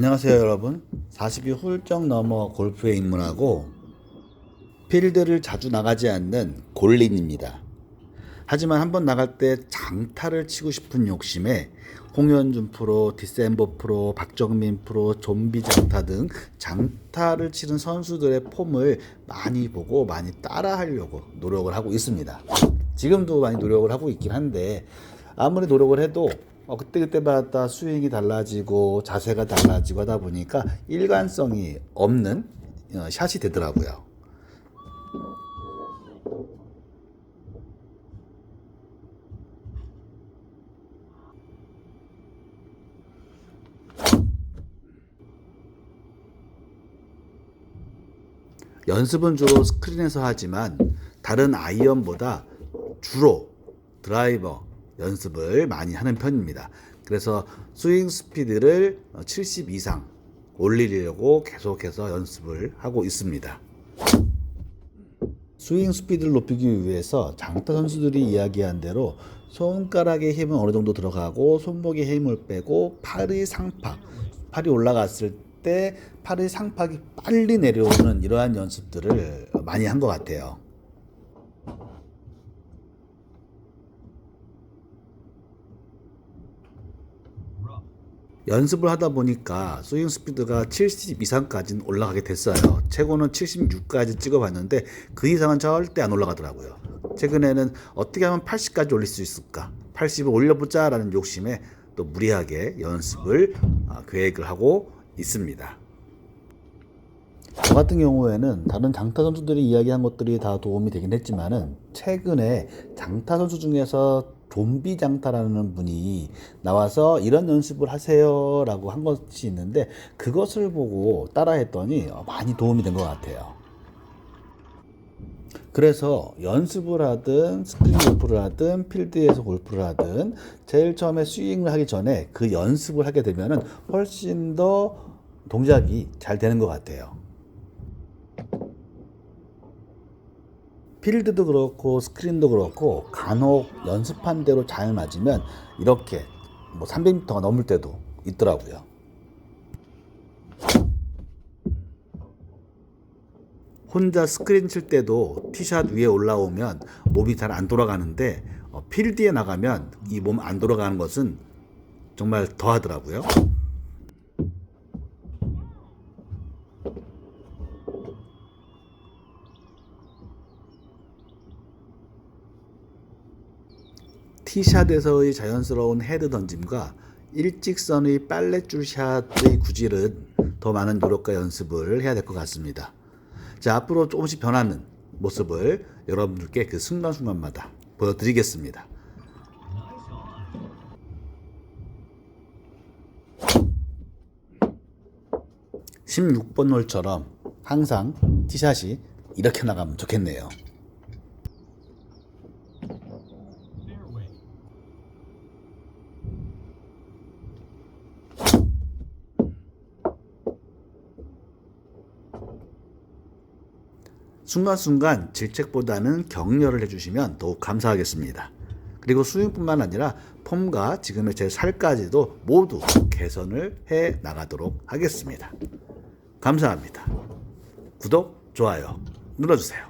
안녕하세요 여러분 40이 훌쩍 넘어 골프에 입문하고 필드를 자주 나가지 않는 골린입니다 하지만 한번 나갈 때 장타를 치고 싶은 욕심에 홍현준 프로, 디셈버 프로, 박정민 프로, 좀비 장타 등 장타를 치는 선수들의 폼을 많이 보고 많이 따라 하려고 노력을 하고 있습니다. 지금도 많이 노력을 하고 있긴 한데 아무리 노력을 해도 어, 그때그때마다 스윙이 달라지고 자세가 달라지고 하다 보니까 일관성이 없는 어, 샷이 되더라고요. 연습은 주로 스크린에서 하지만 다른 아이언보다 주로 드라이버 연습을 많이 하는 편입니다. 그래서 스윙 스피드를 70 이상 올리려고 계속해서 연습을 하고 있습니다. 스윙 스피드를 높이기 위해서 장타 선수들이 이야기한 대로 손가락의 힘은 어느 정도 들어가고 손목의 힘을 빼고 팔의 상팍, 팔이 올라갔을 때 팔의 상팍이 빨리 내려오는 이러한 연습들을 많이 한 것 같아요. 연습을 하다 보니까 스윙 스피드가 70 이상까지는 올라가게 됐어요. 최고는 76까지 찍어봤는데 그 이상은 절대 안 올라가더라고요. 최근에는 어떻게 하면 80까지 올릴 수 있을까? 80을 올려보자라는 욕심에 또 무리하게 연습을 아, 계획을 하고 있습니다. 저 같은 경우에는 다른 장타 선수들이 이야기한 것들이 다 도움이 되긴 했지만은 최근에 장타 선수 중에서 좀비 장타라는 분이 나와서 이런 연습을 하세요라고 한 것이 있는데 그것을 보고 따라했더니 많이 도움이 된 것 같아요. 그래서 연습을 하든 스크린 골프를 하든 필드에서 골프를 하든 제일 처음에 스윙을 하기 전에 그 연습을 하게 되면은 훨씬 더 동작이 잘 되는 것 같아요. 필드도 그렇고 스크린도 그렇고 간혹 연습한 대로 잘 맞으면 이렇게 뭐 300m가 넘을 때도 있더라고요. 혼자 스크린 칠 때도 티샷 위에 올라오면 몸이 잘 안 돌아가는데 어, 필드에 나가면 이 몸 안 돌아가는 것은 정말 더 하더라고요. 티샷에서의 자연스러운 헤드 던짐과 일직선의 빨래줄 샷의 구질은 더 많은 노력과 연습을 해야 될 것 같습니다. 자, 앞으로 조금씩 변하는 모습을 여러분들께 그 순간순간마다 보여드리겠습니다. (16번) 홀처럼 항상 티샷이 이렇게 나가면 좋겠네요. 순간순간 질책보다는 격려를 해주시면 더욱 감사하겠습니다. 그리고 스윙뿐만 아니라 폼과 지금의 제 살까지도 모두 개선을 해 나가도록 하겠습니다. 감사합니다. 구독, 좋아요 눌러주세요.